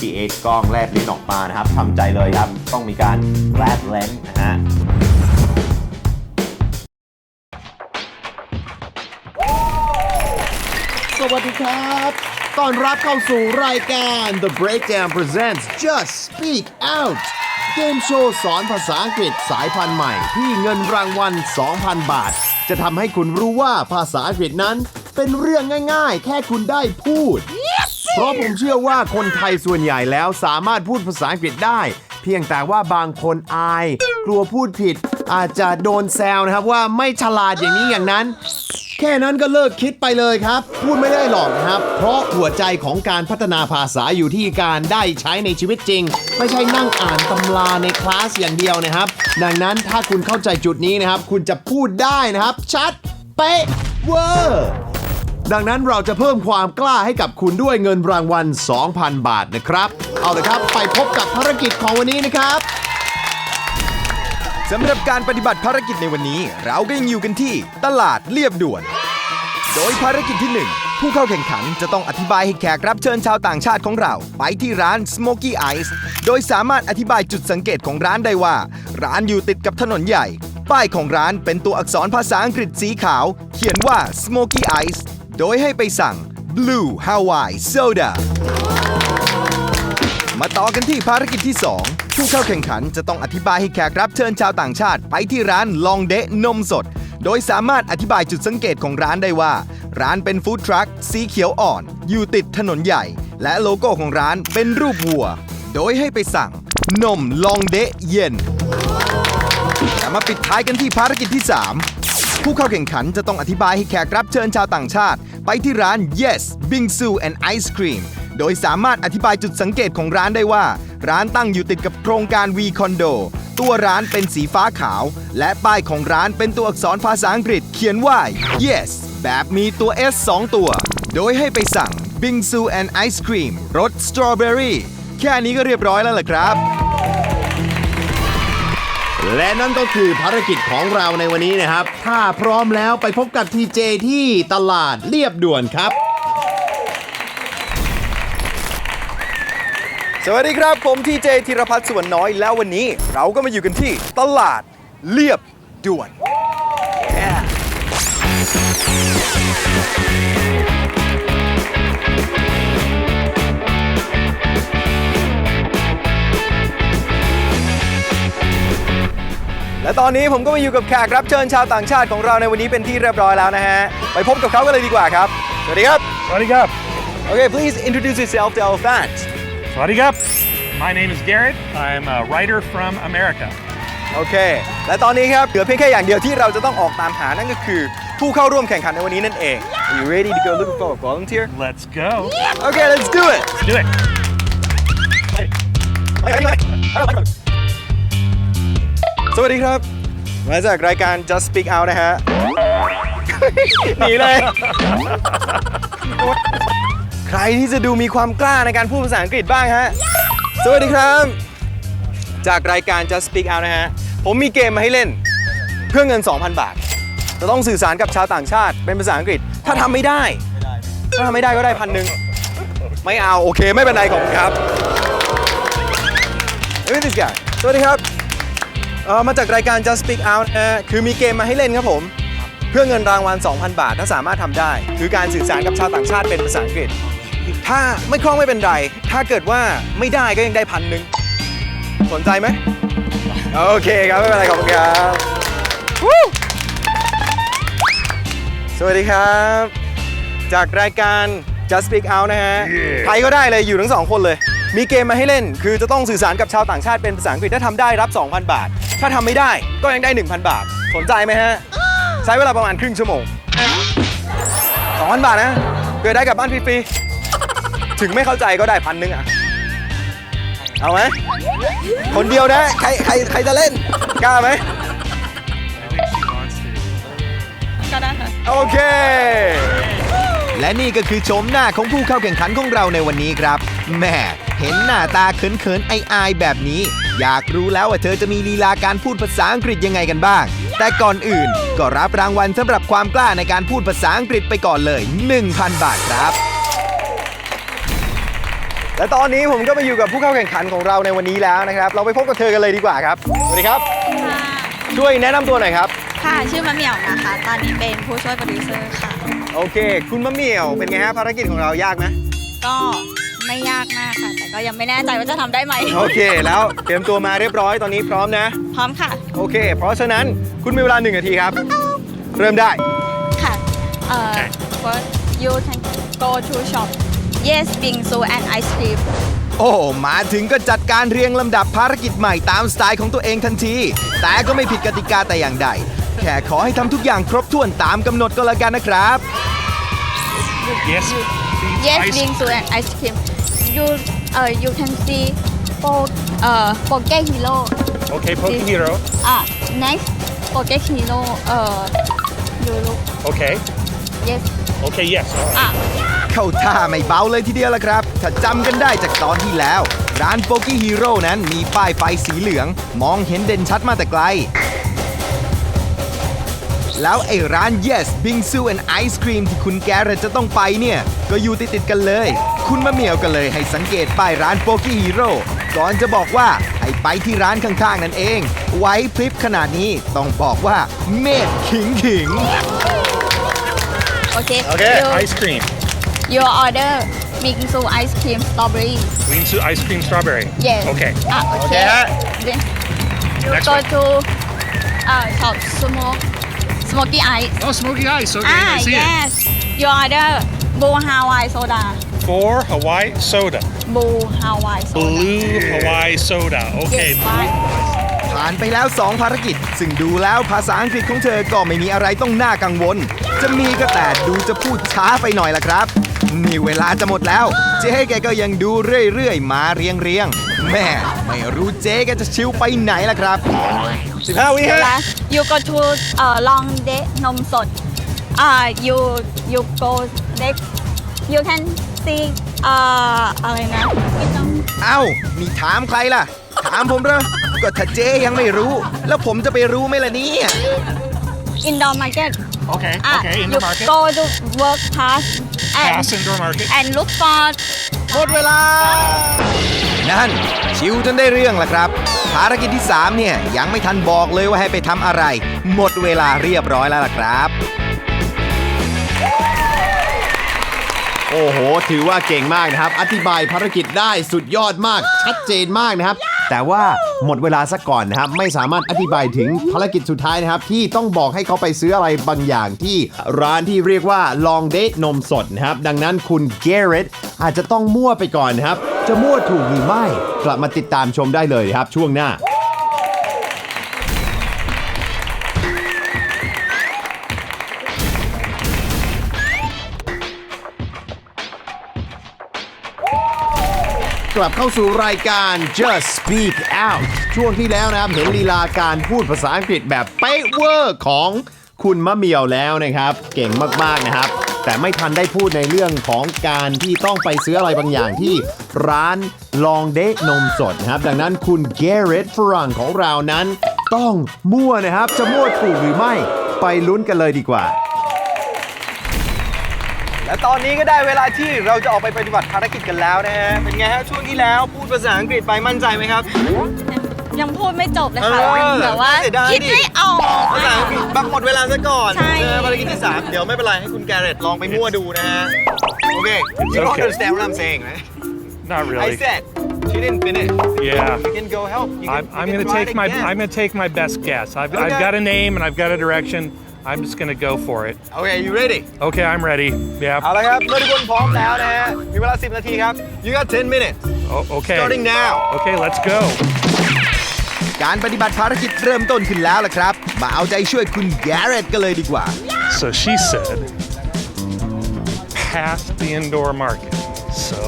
พี่เอชกล้องแลบลิ้นออกมานะครับทำใจเลยครับ ต้องมีการแลบเลนนะฮะสวัสดีครับต้อนรับเข้าสู่รายการ The Breakdown Presents Just Speak Out เกมโชว์สอนภาษาอังกฤษสายพันธุ์ใหม่ ที่เงินรางวัล 2,000 บาท จะทำให้คุณรู้ว่าภาษาอังกฤษนั้น เป็นเรื่องง่ายๆ แค่คุณได้พูด เพราะผมเชื่อว่าคนไทยส่วนใหญ่แล้วสามารถพูดภาษาอังกฤษได้ เพียงแต่ว่าบางคนอาย กลัวพูดผิด อาจจะโดนแซวนะครับว่าไม่ฉลาดอย่างนี้อย่างนั้น แค่นั้นก็เลิกคิดไปเลยครับ พูดไม่ได้หรอกนะครับ เพราะหัวใจของการพัฒนาภาษาอยู่ที่การได้ใช้ในชีวิตจริง ไม่ใช่นั่งอ่านตำราในคลาสอย่างเดียวนะครับ ดังนั้นถ้าคุณเข้าใจจุดนี้นะครับ คุณจะพูดได้นะครับ ชัด เป๊ะเวอร์ ดังนั้นเราจะเพิ่มความกล้าให้กับคุณด้วยเงินรางวัล 2,000 บาทนะครับ เอาเลยครับไปพบกับภารกิจของวันนี้นะครับ สำหรับการปฏิบัติภารกิจในวันนี้ เราก็ยังอยู่กันที่ตลาดเรียบด่วน โดยภารกิจที่ 1 ผู้เข้าแข่งขันจะต้องอธิบายให้แขกรับเชิญชาวต่างชาติของเรา ไปที่ร้าน Smoky Eyes โดยสามารถอธิบายจุดสังเกตของร้านได้ว่า ร้านอยู่ติดกับถนนใหญ่ ป้ายของร้านเป็นตัวอักษรภาษาอังกฤษสีขาว เขียนว่า Smoky Eyes โดยให้ไปสั่ง Blue Hawaii Soda มาต่อกันที่ภารกิจที่ 2 ผู้เข้าแข่งขันจะต้องอธิบายให้แขกรับเชิญชาวต่างชาติ ไปที่ร้านลองเดะนมสด โดยสามารถอธิบายจุดสังเกตของร้านได้ว่า ร้านเป็นฟู้ดทรัคสีเขียวอ่อน อยู่ติดถนนใหญ่ และโลโก้ของร้านเป็นรูปวัว โดยให้ไปสั่ง นมลองเดะเย็นและมาปิดท้ายกันที่ภารกิจที่ 3 ผู้เข้าแข่งขันจะต้องอธิบายให้แขกรับเชิญชาวต่างชาติ ไปที่ร้าน Yes Bingsu and Ice Cream โดยสามารถอธิบายจุดสังเกตของร้านได้ว่า ร้านตั้งอยู่ติดกับโครงการ V Condo ตัวร้านเป็นสีฟ้าขาว และป้ายของร้านเป็นตัวอักษรภาษาอังกฤษเขียนว่า Yes แบบมีตัว S 2 ตัว โดยให้ไปสั่ง Bingsu and Ice Cream รสสตรอเบอรี่แค่นี้ก็เรียบร้อยแล้วล่ะครับ และนั่นก็คือภารกิจของเราในวันนี้นะครับ ถ้าพร้อมแล้วไปพบกับทีเจที่ตลาดเรียบด่วนครับ สวัสดีครับ ผมทีเจธีรพัฒน์สวนน้อยแล้ววันนี้ เราก็มาอยู่กันที่ตลาดเรียบด่วนแตอนนี้ผมก็มาอยู่กับแขกรับเชิญชาวต่างชาติของเราในวันนี้เป็นที่เรียบร้อยแล้วนะฮะ ไปพบกับเขากันเลยดีกว่าครับ สวัสดีครับ Swaddy Gup. Okay please introduce yourself to our fans Swaddy Gup. My name is Garrett. I'm a writer from America. โอเค และตอนนี้ครับ เหลือเพียงแค่อย่างเดียวที่เราจะต้องออกตามหานั่นก็คือ ผู้เข้าร่วมแข่งขันในวันนี้นั่นเอง Are you ready to go looking for a volunteer? Let's go. Okay let's do it Let's do it. สวัสดีครับ มาจากรายการ Just Speak Out นะฮะ หนีเลย ใครที่จะดูมีความกล้าในการพูดภาษาอังกฤษบ้างฮะ สวัสดีครับ จากรายการ Just Speak Out นะฮะ ผมมีเกมมาให้เล่น เพื่อเงิน 2,000 บาท จะต้องสื่อสารกับชาวต่างชาติเป็นภาษาอังกฤษ ถ้าทำไม่ได้ ถ้าทำไม่ได้ก็ได้พันหนึ่ง ไม่เอา โอเค ไม่เป็นไรของครับ Look at this guy สวัสดีครับ เอ่อมาจากรายการ Just Speak Out นะฮะคือมีเกมมาให้เล่นครับผม เพื่อเงินรางวัล 2,000 บาท ถ้าสามารถทำได้ คือการสื่อสารกับชาวต่างชาติเป็นภาษาอังกฤษ ถ้าไม่คล่องไม่เป็นไร ถ้าเกิดว่าไม่ได้ก็ยังได้พันหนึ่งสนใจไหมโอเคครับไม่เป็นไรขอบคุณครับวู้สวัสดีครับ จากรายการ Just Speak Out นะฮะใครก็ได้เลยอยู่ทั้งสองคนเลย มีเกมมาให้เล่น คือจะต้องสื่อสารกับชาวต่างชาติเป็นภาษาอังกฤษถ้าทำได้รับ 2,000 บาท ถ้าทำไม่ได้ก็ยังได้ 1,000 บาท สนใจไหมฮะ ใช้เวลาประมาณครึ่งชั่วโมง 2,000 บาทนะ เกิดได้กลับบ้านฟรีๆ ถึงไม่เข้าใจก็ได้พันหนึ่งอะ เอาไหม คนเดียวนะ ใครใครใครจะเล่น กล้าไหม ก็ได้ค่ะ โอเค และนี่ก็คือโฉมหน้าของผู้เข้าแข่งขันของเราในวันนี้ครับแหม่เห็นหน้าตาเขินๆไอายๆแบบนี้ อยากรู้แล้วว่าเธอจะมีลีลาการพูดภาษาอังกฤษยังไงกันบ้าง แต่ก่อนอื่นก็รับรางวัลสำหรับความกล้าในการพูดภาษาอังกฤษไปก่อนเลย 1,000 บาทครับ และตอนนี้ผมก็มาอยู่กับผู้เข้าแข่งขันของเราในวันนี้แล้วนะครับ เราไปพบกับเธอกันเลยดีกว่าครับ สวัสดีครับค่ะช่วยแนะนำตัวหน่อยครับ ค่ะ ชื่อมะเหมี่ยวนะคะ ตอนนี้เป็นผู้ช่วยโปรดิวเซอร์ค่ะ โอเค คุณมะเหมี่ยวเป็นไงฮะภารกิจของเรายากไหมก็ ไม่ยากมากค่ะ แต่ก็ยังไม่แน่ใจว่าจะทำได้ไหม โอเค แล้วเตรียมตัวมาเรียบร้อยตอนนี้พร้อมนะ พร้อมค่ะ โอเค เพราะฉะนั้นคุณมีเวลาหนึ่งนาทีครับ เริ่มได้ ค่ะ เอ่อ first you can go to shop yes bingsu and ice cream โอ้มาถึงก็จัดการเรียงลำดับภารกิจใหม่ตามสไตล์ของตัวเองทันที แต่ก็ไม่ผิดกติกาแต่อย่างใด แค่ขอให้ทำทุกอย่างครบถ้วนตามกำหนดก็แล้วกันนะครับ Yes. yes Ice- bingsu and ice cream you uh you can see po uh poke hero Okay, Poke Hero. ah next poke hero uh you look Okay. yes Okay, yes. All right. อะเข้าท่าไม่เบาเลยทีเดียวละครับ ถ้าจำกันได้จากตอนที่แล้ว ร้านโ o กี้ฮีโร่นั้นมีป้ายไฟสีเหลือง มองเห็นเด่นชัดมาแต่ไกล แล้วไอ้ร้าน Yes Bingsu and Ice Cream ที่คุณแกเรตจะต้องไปเนี่ย ก็อยู่ติดติดๆกันเลย คุณมะเหมียวกันเลยให้สังเกตป้ายร้านโ o กี้ฮีโร่ก่อนจะบอกว่าให้ไปที่ร้านข้างๆนั่นเอง ไว้พริบขนาดนี้ต้องบอกว่าเมดขิงขิง okay Okay, you, ice cream. your order bingsu ice cream strawberry Green su- ice cream strawberry. yes Okay. อะโอเค okay ฮะ then you Next go one. to uh shop smoke smoky ice Oh, smoky ice. Okay, ah I see yes your order blue Hawaii soda it. Four Hawaii soda. blue Hawaii soda Blue Hawaii soda. Okay. yes fine ผ่านไปแล้ว 2 ภารกิจ ซึ่งดูแล้วภาษาอังกฤษของเธอก็ไม่มีอะไรต้องน่ากังวล จะมีก็แต่ดูจะพูดช้าไปหน่อยละครับ นี่เวลาจะหมดแล้ว เจ๊แกก็ยังดูเรื่อยๆ มาเรียงเรียงๆแม่ไม่รู้เจ๊แกจะชิวไปไหนล่ะครับ 15 วิฮะ last you go to uh long day นมสด uh you you go next you can see uh อะไรนะกินนมเอ้านี่ถามใครล่ะ ถามผมเหรอก็ถ้าเจ๊ยังไม่รู้ แล้วผมจะไปรู้ไหมล่ะเนี่ย indoor market Okay. อะ Okay. In you the market. go to work pass and Pass indoor market. and look for หมดเวลา นั่น ชิวจนได้เรื่องละครับ ภารกิจที่ 3 เนี่ย ยังไม่ทันบอกเลยว่าให้ไปทำอะไร หมดเวลาเรียบร้อยแล้วล่ะครับ โอ้โห ถือว่าเก่งมากนะครับ อธิบายภารกิจได้สุดยอดมาก ชัดเจนมากนะครับ แต่ว่าหมดเวลาซะก่อนนะครับ ไม่สามารถอธิบายถึงภารกิจสุดท้ายนะครับ ที่ต้องบอกให้เขาไปซื้ออะไรบางอย่างที่ร้านที่เรียกว่า Long Date นมสดนะครับ ดังนั้นคุณเกเรตอาจจะต้องมั่วไปก่อนนะครับ จะมั่วถูกหรือไม่ กลับมาติดตามชมได้เลยครับช่วงหน้า กลับเข้าสู่รายการ Just Speak Out ช่วงที่แล้วนะครับ เห็นลีลาการพูดภาษาอังกฤษแบบเป๊ะเวอร์ของคุณมะเมียวแล้วนะครับ เก่งมาก ๆ นะครับ แต่ไม่ทันได้พูดในเรื่องของการที่ต้องไปซื้ออะไรบางอย่างที่ร้านลองเดทนมสดนะครับ ดังนั้นคุณเกเรตฝรั่งของเรานั้น ต้องมั่วนะครับ จะมั่วถูกหรือไม่ไปลุ้นกันเลยดีกว่า และตอนนี้ก็ได้เวลาที่เราจะออกไปปฏิบัติภารกิจกันแล้วนะฮะ เป็นไงฮะช่วงที่แล้วพูดภาษาอังกฤษไปมั่นใจไหมครับ ยังพูดไม่จบเลยค่ะเออแต่ว่าเสียดายดิ คิดไม่ออก ภาษาอังกฤษบักหมดเวลาซะก่อนใช่ เจอภารกิจที่3เดี๋ยวไม่เป็นไรให้คุณแกเรตลองไปมั่วดูนะฮะ โอเค you don't okay. understand what I'm saying right Not I really. said she didn't finish Yeah. you can go help you can, I'm, I'm you gonna can try take it my again. I'm gonna take my best guess. I've, I've Okay. got a name and I've got a direction. I'm just gonna go for it. okay you ready Okay, I'm ready. เอา Yeah. ละครับเมื่อทุกคนพร้อมแล้วนะฮะมีเวลา 10 นาทีครับ you got 10 minutes Oh, okay. starting now Okay, let's go. การปฏิบัติภารกิจเริ่มต้นขึ้นแล้วล่ะครับ มาเอาใจช่วยคุณแกเรตกันเลยดีกว่า So she said, past the indoor market. So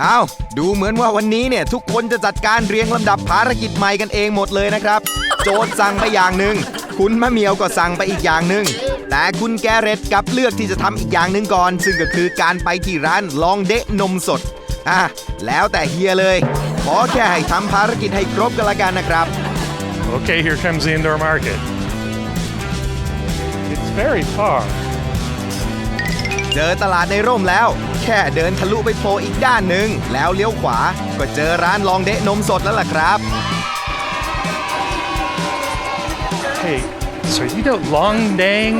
เอาดูเหมือนว่าวันนี้เนี่ย ทุกคนจะจัดการเรียงลำดับภารกิจใหม่กันเองหมดเลยนะครับ โจทย์สั่งไปอย่างหนึ่ง คุณมะเหมียวก็สั่งไปอีกอย่างหนึ่งแต่คุณแกเรตกลับเลือกที่จะทำอีกอย่างหนึ่งก่อน ซึ่งก็คือการไปที่ร้านลองเดะนมสดอะแล้วแต่เฮียเลย ขอแค่ให้ทำภารกิจให้ครบกันละกันนะครับ okay, here comes the indoor market. It's very far. เจอตลาดในร่มแล้วแแค่เดินทะลุไปโผล่อีกด้านหนึ่งแล้วเลี้ยวขวา ก็เจอร้านลองเดะนมสดแล้วล่ะครับ Hey, so you know Long Dang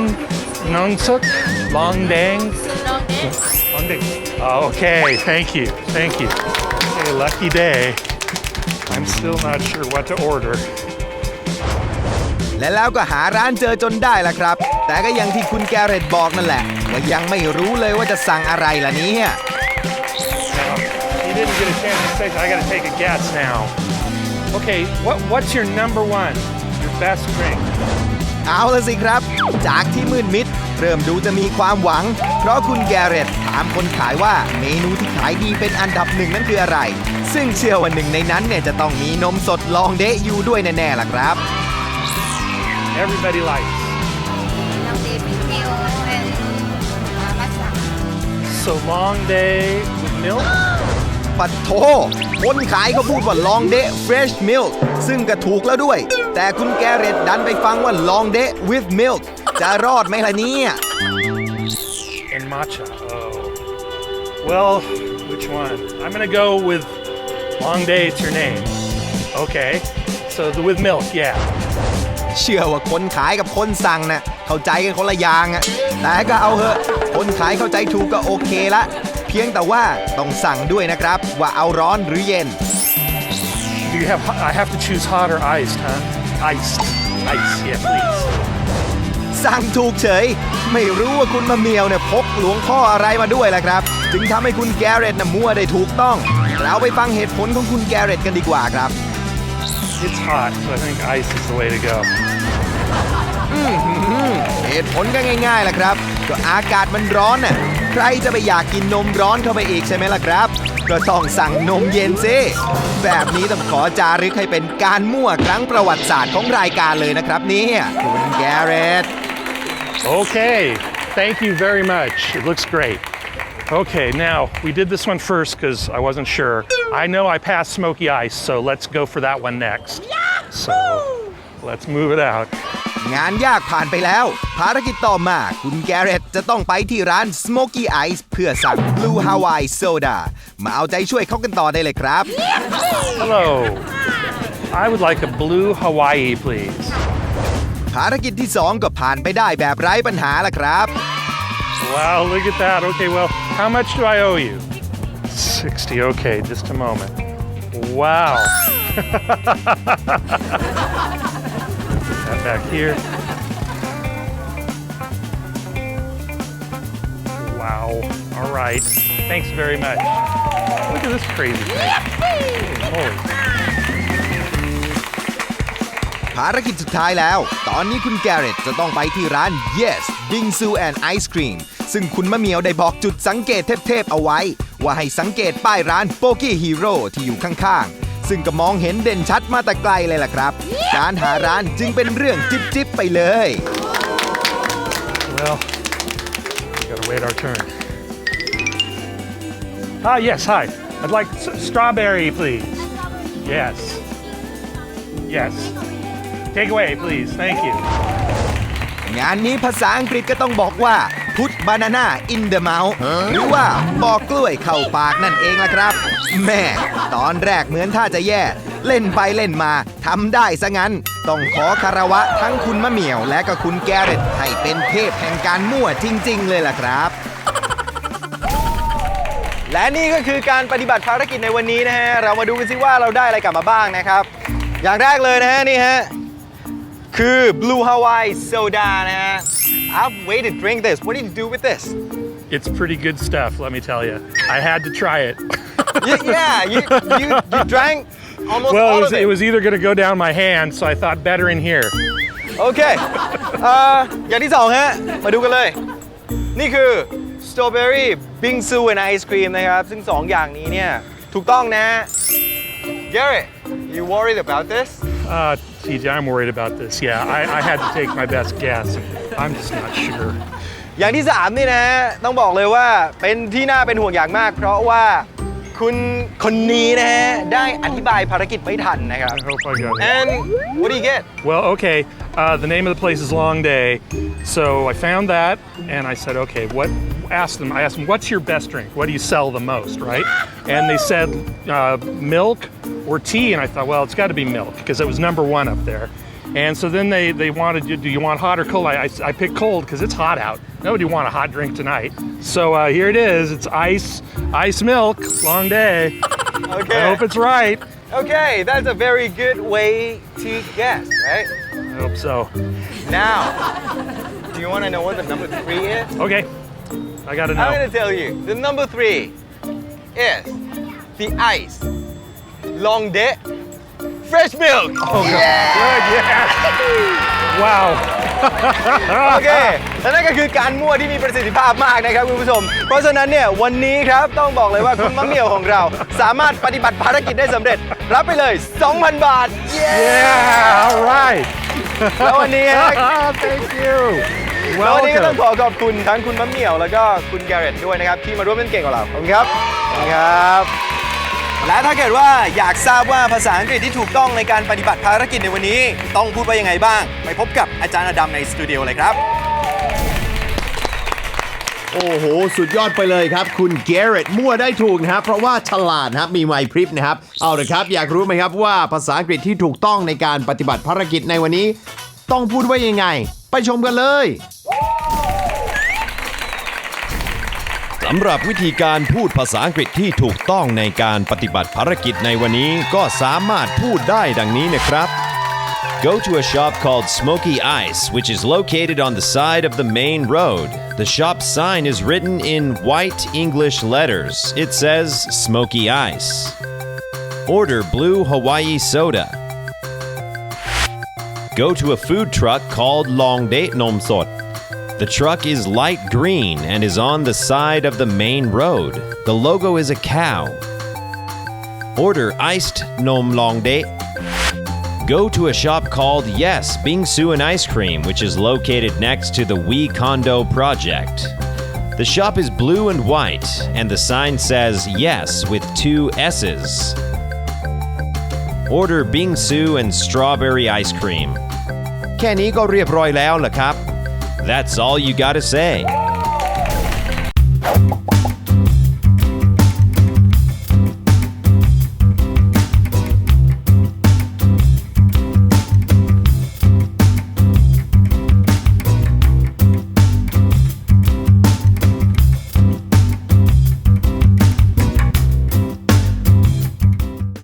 Nong Suk? Long Dang? Long Dang. Oh, okay, thank you, thank you. Okay, lucky day. I'm still not sure what to order. และแล้วก็หาร้านเจอจนได้ละครับ แต่ก็อย่างที่คุณแกเรตบอกนั่นแหละว่ายังไม่รู้เลยว่าจะสั่งอะไรล่ะเนี่ย Now, you didn't get a chance to say, so I gotta take a guess now. Okay, what, what's your number one? Your best drink? เอาละสิครับ จากที่มืดมิด เริ่มดูจะมีความหวัง เพราะคุณแกเรตถามคนขายว่าเมนูที่ขายดีเป็นอันดับหนึ่งนั้นคืออะไร ซึ่งเชื่อว่าหนึ่งในนั้นเนี่ยจะต้องมีนมสดลองเดะอยู่ด้วยแน่ๆล่ะครับ Everybody likes. Long day with milk and uh, massage. So long day with milk? ปัดโทคนขายเขาพูดว่าลองเดะ fresh milk ซึ่งก็ถูกแล้วด้วย แต่คุณแกเรตดันไปฟังว่าลองเดะ with milk จะรอดไหมล่ะเนี่ย and matcha. Oh. Well, which one? I'm gonna go with Long Day. It's your name. Okay. So the with milk, yeah. เชื่อว่าคนขายกับคนสั่งน่ะเข้าใจกันคนละอย่างอะแต่ก็เอาเหอะ คนขายเข้าใจถูกก็โอเคละ เพียงแต่ว่าต้องสั่งด้วยนะครับ ว่าเอาร้อนหรือเย็น Do you have? I have to choose hot or iced, huh? Iced. Ice, yeah, please. สั่งถูกเฉย ไม่รู้ว่าคุณมะเมียวเนี่ยพกหลวงพ่ออะไรมาด้วยล่ะครับ จึงทำให้คุณแกเรตน่ะมั่วได้ถูกต้อง เราไปฟังเหตุผลของคุณแกเรตกันดีกว่าครับ It's hot, so I think ice is the way to go. เหตุผลก็ง่ายๆล่ะครับ ก็อากาศมันร้อนน่ะ ใครจะไปอยากกินนมร้อนเข้าไปอีกใช่ไหมล่ะครับ ก็ต้องสั่งนมเย็นซิแบบนี้ต้องขอจารึกให้เป็นการมั่วครั้งประวัติศาสตร์ของรายการเลยนะครับเนี่ยคุณแกเรต Okay. Thank you very much. It looks great. Okay, now we did this one first because I wasn't sure. I know I passed smoky ice, so let's go for that one next. So let's move it out. งานยากผ่านไปแล้ว ภารกิจต่อมา คุณแกเรตจะต้องไปที่ร้าน Smoky Ice เพื่อสั่ง Blue Hawaii Soda มาเอาใจช่วยเขากันต่อได้เลยครับ Hello. I would like a blue Hawaii, please. ภารกิจที่ 2 ก็ผ่านไปได้แบบไร้ปัญหาละครับ Wow, look at that. Okay, well, how much do I owe you? 60. Okay, just a moment. Wow. That back here. Wow. All right. Thanks very much. Look at this crazy thing. Holy moly. ภารกิจสุดท้ายแล้ว ตอนนี้คุณแกเรตจะต้องไปที่ร้าน Yes Bingsu and Ice Cream ซึ่งคุณมะเหมียวได้บอกจุดสังเกตเทพๆเอาไว้ ว่าให้สังเกตป้ายร้าน p o k e Hero ที่อยู่ข้างๆ ซึ่งก็มองเห็นเด่นชัดมาแต่ไกลเลยล่ะครับ การหาร้านจึงเป็นเรื่องจิ๊บๆไปเลย Well, we gotta wait our turn. Ah, yes, hi. I'd like s- strawberry, please. Yes. Yes. Take away, please. Thank you. งานนี้ภาษาอังกฤษก็ต้องบอกว่า put banana in the mouth หรือว่าบอกกล้วยเข้าปากนั่นเองล่ะครับ แม่ ตอนแรกเหมือนท่าจะแย่ เล่นไปเล่นมาทำได้ซะงั้น ต้องขอคารวะทั้งคุณมะเหมี่ยว และก็คุณแกเรตให้เป็นเทพแห่งการมั่วจริง ๆ เลยล่ะครับและนี่ก็คือการปฏิบัติภารกิจในวันนี้นะฮะ เรามาดูกันสิว่าเราได้อะไรกลับมาบ้างนะครับ อย่างแรกเลยนะฮะ นี่ฮะ คือ Blue Hawaii Soda นะฮะ I've waited to drink this What did you do with this It's pretty good stuff, let me tell you. I had to try it. Y- Yeah you, you, you drank almost well, all it of was, it it was either going to go down my hand, so I thought better in here. โอเคเอ่ออย่างที่สองฮะ มาดูกันเลย นี่คือ Strawberry Bingsu and Ice Cream นะครับ ซึ่งสองอย่างนี้เนี่ย ถูกต้องนะ Garrett you worried about this Uh, TJ, I'm worried about this. Yeah, I, I had to take my best guess. I'm just not sure. อย่างที่ 3 นี่นะ ต้องบอกเลยว่าเป็นที่น่าเป็นห่วงอย่างมาก เพราะว่าคุณคนนี้นะฮะ ได้อธิบายภารกิจไม่ทันนะครับ I hope I got it. and what do you get Well, okay. Uh, the name of the place is Long Day. So I found that and I said, okay, what asked them, I asked them, what's your best drink? What do you sell the most, right? And they said uh, milk or tea. And I thought, well, it's got to be milk because it was number one up there. And so then they, they wanted, do you want hot or cold? I, I, I picked cold because it's hot out. Nobody want a hot drink tonight. So uh, here it is. It's ice, ice milk, long day. I hope it's right. Okay that's a very good way to guess right I hope so. now do you want to know what the number three is Okay. I got to I'm know. gonna tell you the number three is the ice long day fresh milk Oh, Good, yeah. Wow. โอเค และนั่นก็คือการมั่วที่มีประสิทธิภาพมากนะครับคุณผู้ชม เพราะฉะนั้นเนี่ยวันนี้ครับต้องบอกเลยว่าคุณมะเหมี่ยวของเรา สามารถปฏิบัติภารกิจได้สำเร็จ รับไปเลย 2,000 บาท เย้ Yeah, all right. แล้ววันนี้ฮะ Thank you. แล้ววันนี้ก็ต้อง Welcome. ขอขอบคุณทั้งคุณมะเหมี่ยวแล้วก็คุณแกเรตด้วยนะครับ ที่มาร่วมเล่นเกมกับเรา ขอบคุณครับขอบคุณครับ และถ้าเกิดว่าอยากทราบว่าภาษาอังกฤษที่ถูกต้องในการปฏิบัติภารกิจในวันนี้ ต้องพูดว่ายังไงบ้าง ไปพบกับอาจารย์อดัมในสตูดิโอเลยครับ โอ้โห สุดยอดไปเลยครับ คุณเกเรตมั่วได้ถูกนะครับ เพราะว่าฉลาดนะครับ มีไหวพริบนะครับ เอาเลยครับ อยากรู้ไหมครับว่าภาษาอังกฤษที่ถูกต้องในการปฏิบัติภารกิจในวันนี้ ต้องพูดว่ายังไง ไปชมกันเลยำหรับวิธีการพูดภาษาอังกฤษที่ถูกต้องในการปฏิบัติภารกิจในวันนี้ก็สามารถพูดได้ดังนี้นะครับ Go to a shop called Smoky Ice, which is located on the side of the main road. The shop sign is written in white English letters. It says Smoky Ice. Order blue Hawaii soda. Go to a food truck called Long Date Nom Sot. The truck is light green and is on the side of the main road. The logo is a cow. Order iced Nom Long Date. Go to a shop called Yes Bingsu and Ice Cream, which is located next to the We Condo project. The shop is blue and white, and the sign says Yes with two S's. Order Bingsu and strawberry ice cream. แค่นี้ก็เรียบร้อยแล้วล่ะครับ that's all you gotta say.